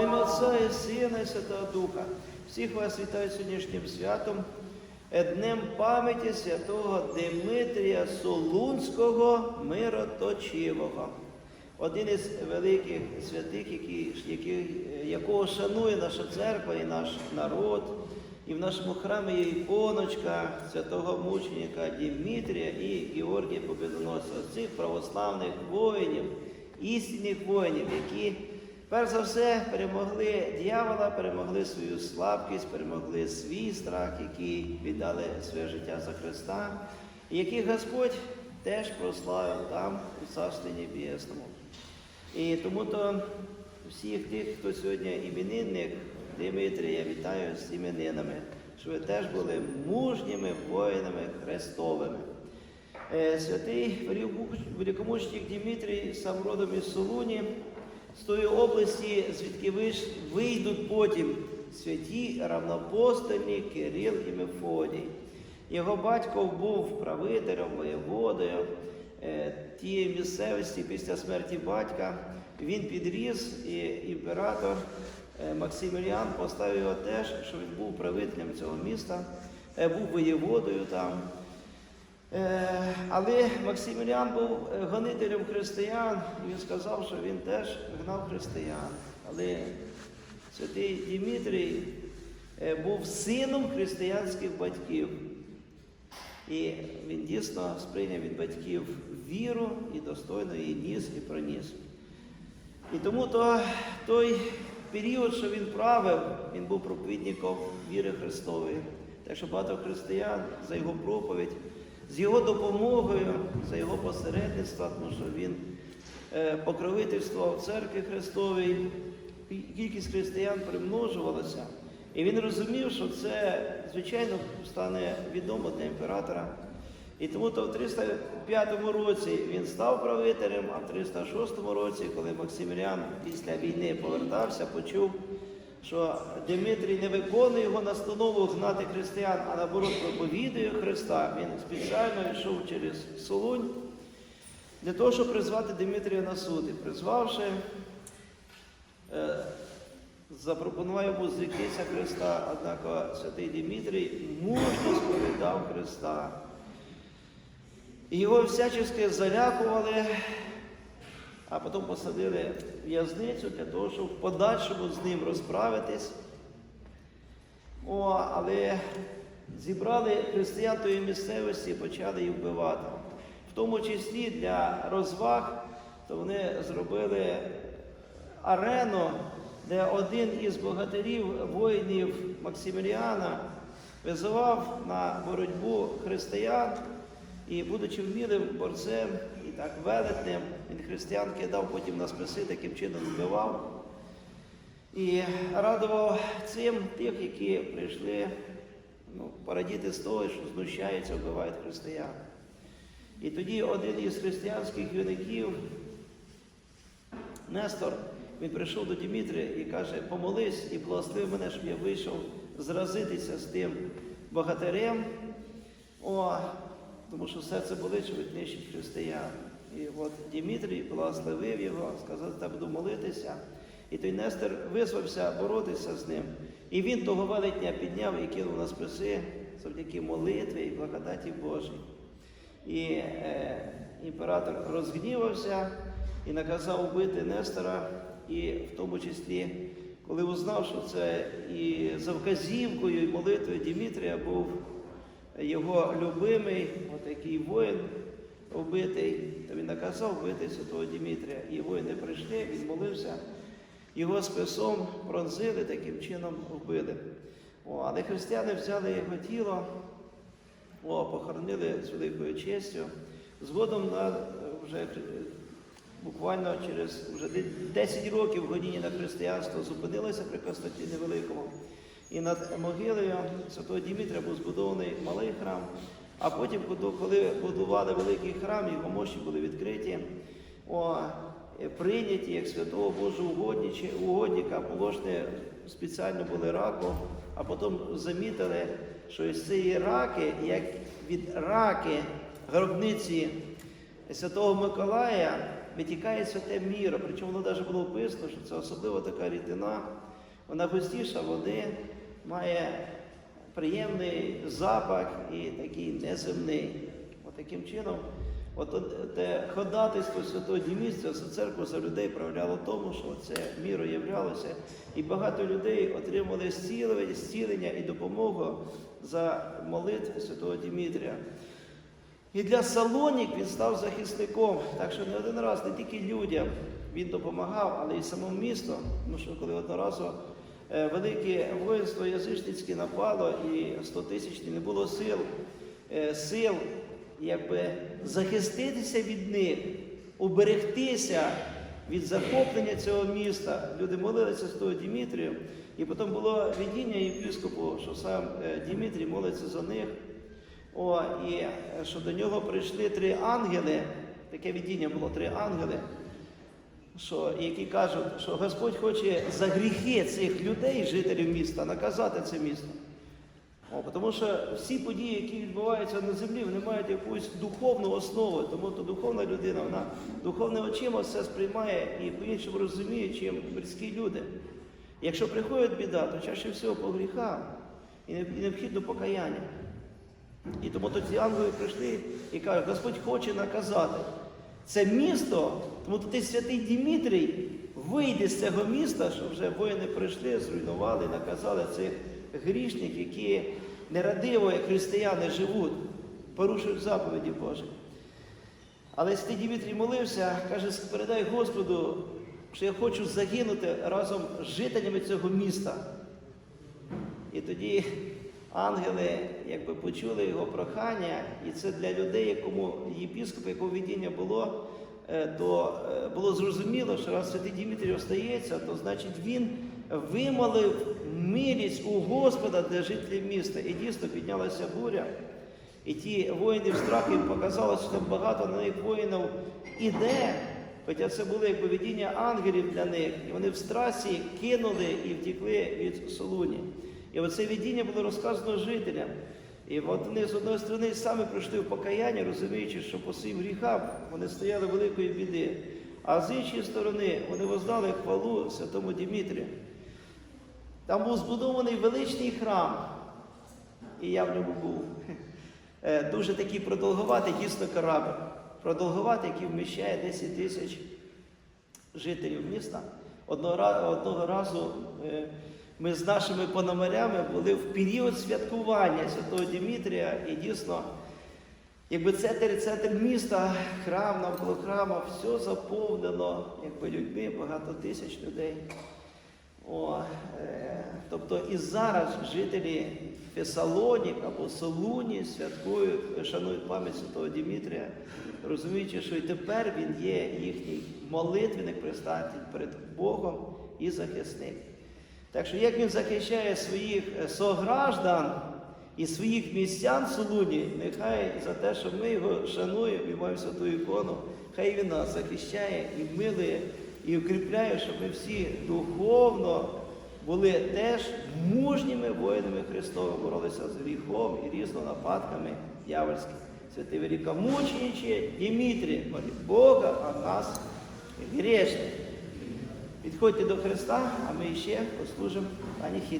Ім'я Отця і Сина і Святого Духа. Всіх вас вітаю сьогоднішнім святом, днем пам'яті святого Димитрія Солунського мироточивого. Один із великих святих, які, які, якого шанує наша церква і наш народ. І в нашому храмі є іконочка святого мученика Дімітрія і Георгія Победоносця, цих православних воїнів, істинних воїнів, які перш за все перемогли дьявола, перемогли свою слабкість, перемогли свій страх, які віддали своє життя за Христа, і яких Господь теж прославив там у Царстві Небесному. І тому то всіх тих, хто сьогодні іменинник Димитрія, вітаю з іменинами, щоб ви теж були мужніми воїнами Христовими. Е, Святий великомучник Дмитрій сам родом із Солуні, з тої області, звідки вийдуть потім святі равнопостольні Кирил і Мефодій. Його батько був правителем, воєводою е, тієї місцевості після смерті батька. Він підріс, і імператор е, Максиміліан поставив його теж, що він був правителем цього міста, е, був воєводою там. Е, Але Максиміліан був е, гонителем християн, і він сказав, що він теж гнав християн. Але святий Дмитрій е, був сином християнських батьків. І він дійсно сприйняв від батьків віру і достойно її ніс і проніс. І тому то, той період, що він правив, він був проповідником віри Христової. Так що багато християн за його проповідь, з його допомогою, за його посередництво, тому що він е, покровительствував церкві Христовій, кількість християн примножувалася. І він розумів, що це, звичайно, стане відомо для імператора. І тому то в 305 році він став правителем, а в 306 році, коли Максиміліан після війни повертався, почув, що Дмитрій не виконує його настанову гнати християн, а наоборот проповідує Христа. Він спеціально йшов через Солунь для того, щоб призвати Дмитрія на суд. І призвавши, е, запропонував йому зріктися Христа, однак святий Дмитрій мужньо сповідав Христа. Його всячески залякували, а потім посадили в в'язницю для того, щоб в подальшому з ним розправитись. О, але зібрали християн тої місцевості і почали їх вбивати. В тому числі для розваг, то вони зробили арену, де один із богатирів воїнів Максиміліана визивав на боротьбу християн і, будучи вмілим борцем так велетним, він християн кидав потім на списи, таким чином вбивав. І радував цим тих, які прийшли ну, порадіти з того, що знущаються, вбивають християн. І тоді один із християнських юнаків, Нестор, він прийшов до Дмитрія і каже, помолись і благослови мене, щоб я вийшов зразитися з тим богатирем. О, тому що серце болить, що віднищить християн. І от Дмитрій благословив його, сказав, я буду молитися. І той Нестор визвався боротися з ним. І він того велетня підняв і кинув на списи завдяки молитві і благодаті Божій. І е, імператор розгнівався і наказав вбити Нестора, і в тому числі, коли узнав, що це і за вказівкою, і молитвою Дмитрія був його любимий, отакий воїн вбитий, то він наказав вбити святого Дмитрія. І воїни прийшли, він молився, його списом пронзили, таким чином вбили. О, але християни взяли його тіло, о, похоронили з великою честю. Згодом на вже е, буквально через вже 10 років гоніння на християнство зупинилося при Константині Великому. І над могилою святого Дмитрія був збудований малий храм. А потім, коли- будували великий храм, його мощі були відкриті, о, е, прийняті як святого Божого угодника, положені спеціально були раку, а потім замітили, що із цієї раки, як від раки гробниці Святого Миколая, витікає святе міро. Причому воно навіть було описано, що це особливо така рідина, вона густіша води, має приємний запах і такий неземний. От таким чином, от те ходатайство святого Дімісця за церкву за людей проявляло тому, що це міро являлося, і багато людей отримали зцілення, і допомогу за молитви святого Дімітрія. І для Салонік він став захисником. Так що не один раз, не тільки людям він допомагав, але й самому місту. Тому що коли одноразово е, велике воїнство язичницьке напало і 100 тисяч не було сил, е, сил якби захиститися від них, уберегтися від захоплення цього міста. Люди молилися з того Дімітрію, і потім було видіння єпіскопу, що сам е, Дімітрій молиться за них. О, і е, що до нього прийшли три ангели, таке видіння було три ангели, що, які кажуть, що Господь хоче за гріхи цих людей, жителів міста, наказати це місто. О, тому що всі події, які відбуваються на землі, вони мають якусь духовну основу, тому то духовна людина, вона духовними очима все сприймає і по-іншому розуміє, чим людські люди. Якщо приходить біда, то чаще всього по гріхам і необхідно покаяння. І тому то ці ангели прийшли і кажуть, Господь хоче наказати. Це місто, тому то ти святий Дімітрій, вийди з цього міста, що вже воїни прийшли, зруйнували, наказали цих грішників, які нерадиво, як християни, живуть, порушують заповіді Божі. Але святий Дімітрій молився, каже, передай Господу, що я хочу загинути разом з жителями цього міста. І тоді ангели якби почули його прохання, і це для людей, якому єпіскоп, якого видіння було, е, то е, було зрозуміло, що раз святий Дмитрій остається, то значить він вимолив милість у Господа для жителів міста. І дійсно піднялася буря. І ті воїни в страху їм показалося, що там багато на них воїнів іде. Хоча це було як видіння ангелів для них, і вони в страсі кинули і втекли від Солуні. І оце видіння було розказано жителям. І вони з одної сторони самі прийшли в покаяння, розуміючи, що по своїм гріхам вони стояли великої біди. А з іншої сторони вони воздали хвалу святому Дімітрію. Там був збудований величний храм, і я в ньому був. Е, Дуже такий продовгуватий, дійсно корабль. Продовгуватий, який вміщає 10 тисяч жителів міста. Одного, одного разу е, ми з нашими пономарями були в період святкування Святого Дімітрія, і дійсно, якби центр, центр міста, храм навколо храма, все заповнено якби, людьми, багато тисяч людей. О, е, тобто і зараз жителі Фесалонік або Солуні святкують, шанують пам'ять Святого Дімітрія, розуміючи, що і тепер він є їхній молитвенник предстатель перед Богом і захисник. Так що як він захищає своїх е, сограждан і своїх містян в Солуні, нехай за те, що ми його шануємо і маємо святу ікону, хай він нас захищає і милує, і укріпляє, щоб ми всі духовно були теж мужніми воїнами Христовими, боролися з гріхом і різними нападками дьявольськими. Святий великомучениче Дімітрій, молі Бога, а нас грешних. Підходьте до Христа, а ми ще послужимо пані Хід.